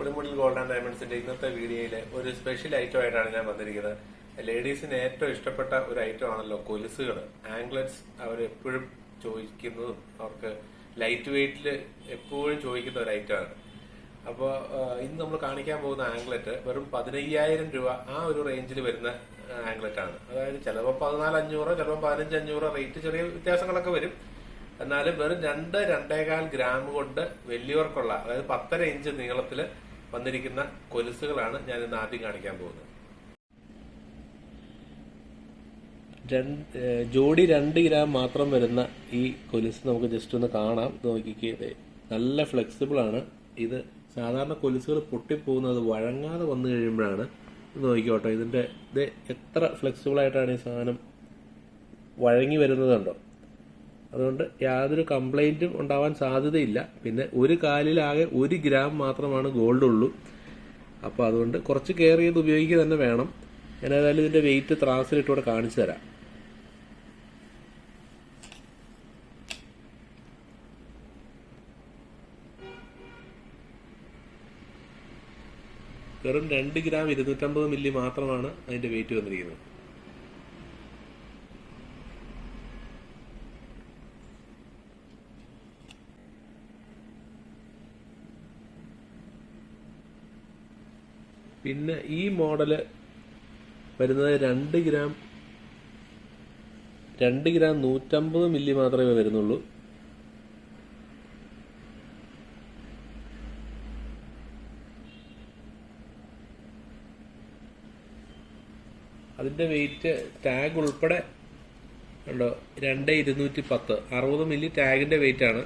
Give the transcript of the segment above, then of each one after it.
പുളിമുടിൽ gold and ഡയമണ്ട്സിന്റെ ഇന്നത്തെ വീഡിയോയിൽ ഒരു സ്പെഷ്യൽ ഐറ്റം ആയിട്ടാണ് ഞാൻ വന്നിരിക്കുന്നത്. ലേഡീസിന് ഏറ്റവും ഇഷ്ടപ്പെട്ട ഒരു ഐറ്റം ആണല്ലോ കൊലുസുകൾ. ആംഗ്ലറ്റ്സ് അവർ എപ്പോഴും ചോദിക്കുന്നതും അവർക്ക് ലൈറ്റ് വെയിറ്റിൽ എപ്പോഴും ചോദിക്കുന്ന ഒരു ഐറ്റം ആണ്. അപ്പോൾ ഇന്ന് നമ്മൾ കാണിക്കാൻ പോകുന്ന ആംഗ്ലറ്റ് വെറും പതിനയ്യായിരം രൂപ ആ ഒരു റേഞ്ചിൽ വരുന്ന ആംഗ്ലറ്റ് ആണ്. അതായത് ചിലപ്പോൾ പതിനാല് അഞ്ഞൂറ് ചിലപ്പോൾ പതിനഞ്ച് അഞ്ഞൂറ് റേറ്റ് ചെറിയ വ്യത്യാസങ്ങളൊക്കെ വരും. എന്നാലും വെറും രണ്ട് രണ്ടേകാൽ ഗ്രാം കൊണ്ട് വലിയവർക്കുള്ള അതായത് പത്തര ഇഞ്ച് നീളത്തിൽ വന്നിരിക്കുന്ന കൊലുസുകളാണ് ഞാൻ ഇന്ന് ആദ്യം കാണിക്കാൻ പോകുന്നത്. ജോഡി രണ്ട് ഗ്രാം മാത്രം വരുന്ന ഈ കൊലുസ് നമുക്ക് ജസ്റ്റ് ഒന്ന് കാണാം. നോക്കിക്കേ നല്ല ഫ്ലെക്സിബിൾ ആണ്. ഇത് സാധാരണ കൊലുസുകൾ പൊട്ടിപ്പോകുന്നത് വഴങ്ങാതെ വന്നു കഴിയുമ്പോഴാണ്. നോക്കിക്കോട്ടെ ഇതിന്റെ ഇത് എത്ര ഫ്ലെക്സിബിൾ ആയിട്ടാണ് ഈ സാധനം വഴങ്ങി വരുന്നത് കണ്ടോ? അതുകൊണ്ട് യാതൊരു കംപ്ലൈന്റും ഉണ്ടാവാൻ സാധ്യതയില്ല. പിന്നെ ഒരു കാലിലാകെ ഒരു ഗ്രാം മാത്രമാണ് ഗോൾഡ് ഉള്ളൂ. അപ്പോൾ അതുകൊണ്ട് കുറച്ച് കെയർ ചെയ്ത് ഉപയോഗിക്കുക തന്നെ വേണം. ഞാൻ ഏതായാലും ഇതിന്റെ വെയിറ്റ് ത്രാസിലിട്ടൂടെ കാണിച്ചു തരാം. വെറും രണ്ട് ഗ്രാം ഇരുന്നൂറ്റമ്പത് മില്ലി മാത്രമാണ് അതിന്റെ വെയിറ്റ് വന്നിരിക്കുന്നത്. പിന്നെ ഈ മോഡൽ വരുന്നത് രണ്ട് ഗ്രാം രണ്ട് ഗ്രാം നൂറ്റമ്പത് മില്ലി മാത്രമേ വരുന്നുള്ളൂ. അതിന്റെ വെയിറ്റ് ടാഗ് ഉൾപ്പെടെ ഉണ്ടോ? രണ്ട് ഇരുന്നൂറ്റി പത്ത്. അറുപത് മില്ലി ടാഗിന്റെ വെയിറ്റ് ആണ്.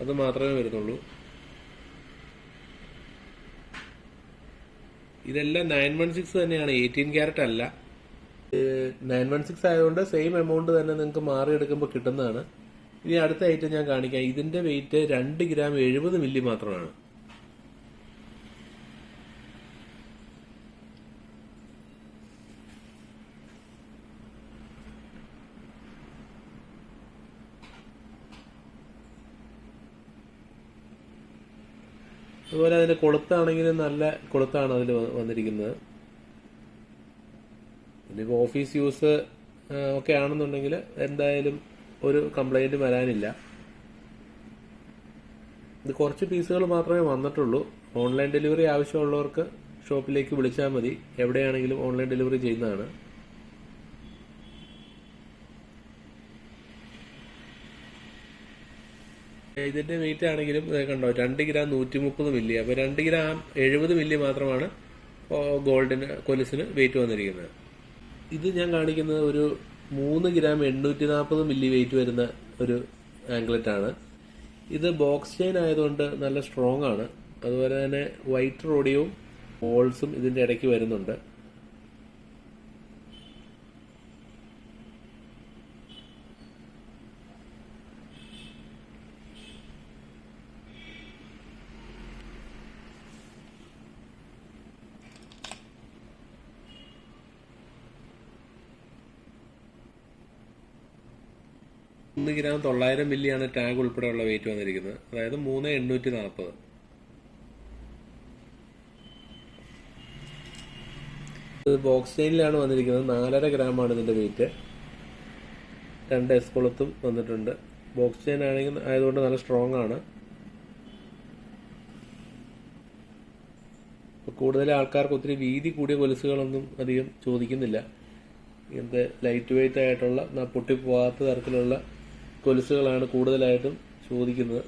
അത് മാത്രമേ വരുന്നുള്ളൂ. ഇതെല്ലാം നയൻ വൺ സിക്സ് തന്നെയാണ്. എയ്റ്റീൻ ക്യാരറ്റ് അല്ല. നയൻ വൺ സിക്സ് ആയതുകൊണ്ട് സെയിം എമൗണ്ട് തന്നെ നിങ്ങൾക്ക് മാറിയെടുക്കുമ്പോൾ കിട്ടുന്നതാണ്. ഇനി അടുത്ത ഐറ്റം ഞാൻ കാണിക്കാം. ഇതിന്റെ വെയിറ്റ് രണ്ട് ഗ്രാം എഴുപത് മില്ലി മാത്രമാണ്. അതുപോലെ അതിന്റെ കൊളുത്താണെങ്കിലും നല്ല കൊളുത്താണ് അതിൽ വന്നിരിക്കുന്നത്. ഇനിയിപ്പോൾ ഓഫീസ് യൂസ് ഒക്കെ ആണെന്നുണ്ടെങ്കിൽ എന്തായാലും ഒരു കംപ്ലൈന്റ് വരാനില്ല. ഇത് കുറച്ച് പീസുകൾ മാത്രമേ വന്നിട്ടുള്ളൂ. ഓൺലൈൻ ഡെലിവറി ആവശ്യമുള്ളവർക്ക് ഷോപ്പിലേക്ക് വിളിച്ചാൽ മതി. എവിടെയാണെങ്കിലും ഓൺലൈൻ ഡെലിവറി ചെയ്യുന്നതാണ്. ഇതിന്റെ വെയിറ്റ് ആണെങ്കിലും കണ്ടോ രണ്ട് ഗ്രാം നൂറ്റി മുപ്പത് മില്ലി അപ്പൊ രണ്ട് ഗ്രാം എഴുപത് മില്ലി മാത്രമാണ് ഗോൾഡിന് കൊലുസിന് വെയിറ്റ് വന്നിരിക്കുന്നത്. ഇത് ഞാൻ കാണിക്കുന്നത് ഒരു മൂന്ന് ഗ്രാം എണ്ണൂറ്റി നാൽപ്പത് മില്ലി വെയിറ്റ് വരുന്ന ഒരു ആംഗ്ലറ്റ് ആണ്. ഇത് ബോക്സ് ചെയിൻ ആയതുകൊണ്ട് നല്ല സ്ട്രോങ് ആണ്. അതുപോലെ തന്നെ വൈറ്റ് റോഡിയവും ഹോൾസും ഇതിന്റെ ഇടയ്ക്ക് വരുന്നുണ്ട്. മൂന്ന് ഗ്രാം തൊള്ളായിരം മില്ലിയാണ് ടാഗ് ഉൾപ്പെടെയുള്ള വെയിറ്റ് വന്നിരിക്കുന്നത്. അതായത് മൂന്ന് എണ്ണൂറ്റി നാൽപ്പത്. ബോക്സൈനിലാണ് വന്നിരിക്കുന്നത്. നാലര ഗ്രാം ആണ് ഇതിന്റെ വെയിറ്റ് രണ്ട് എസ് കൊളുത്തും വന്നിട്ടുണ്ട്. ബോക്സ് ചെയിൻ ആണെങ്കിൽ ആയതുകൊണ്ട് നല്ല സ്ട്രോങ് ആണ്. കൂടുതൽ ആൾക്കാർക്ക് ഒത്തിരി വീതി കൂടിയ കൊലുസുകളൊന്നും അധികം ചോദിക്കുന്നില്ല. ഇങ്ങനത്തെ ലൈറ്റ് വെയിറ്റ് ആയിട്ടുള്ള പൊട്ടിപ്പോകാത്ത തരത്തിലുള്ള കൊലുസുകളാണ് കൂടുതലായിട്ടും ചോദിക്കുന്നത്.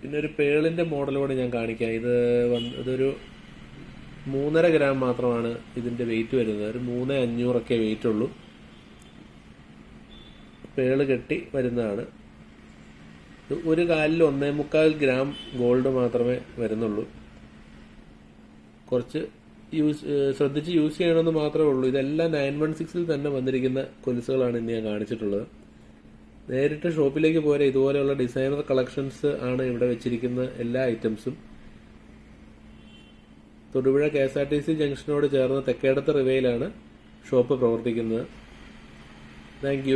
പിന്നെ ഒരു പേളിന്റെ മോഡലോട് ഞാൻ കാണിക്കാം. ഇത് ഇതൊരു മൂന്നര ഗ്രാം മാത്രമാണ് ഇതിന്റെ വെയിറ്റ് വരുന്നത്. ഒരു മൂന്ന് അഞ്ഞൂറൊക്കെ വെയിറ്റ് ഉള്ളൂ. പേൾ കെട്ടി വരുന്നതാണ്. ഒരു കാലിൽ ഒന്നേ മുക്കാൽ ഗ്രാം ഗോൾഡ് മാത്രമേ വരുന്നുള്ളൂ. കുറച്ച് യൂസ് ശ്രദ്ധിച്ച് യൂസ് ചെയ്യണമെന്ന് മാത്രമേ ഉള്ളൂ. ഇതെല്ലാം നയൻ വൺ സിക്സിൽ തന്നെ വന്നിരിക്കുന്ന കൊലുസുകളാണ് ഇന്ന് ഞാൻ കാണിച്ചിട്ടുള്ളത്. നേരിട്ട് ഷോപ്പിലേക്ക് പോരെ ഇതുപോലെയുള്ള ഡിസൈനർ കളക്ഷൻസ് ആണ് ഇവിടെ വെച്ചിരിക്കുന്ന എല്ലാ ഐറ്റംസും Thodupuzha K S R T C ജംഗ്ഷനോട് ചേർന്ന് തെക്കേടത്ത് റിവയിലാണ് ഷോപ്പ് പ്രവർത്തിക്കുന്നത്. താങ്ക്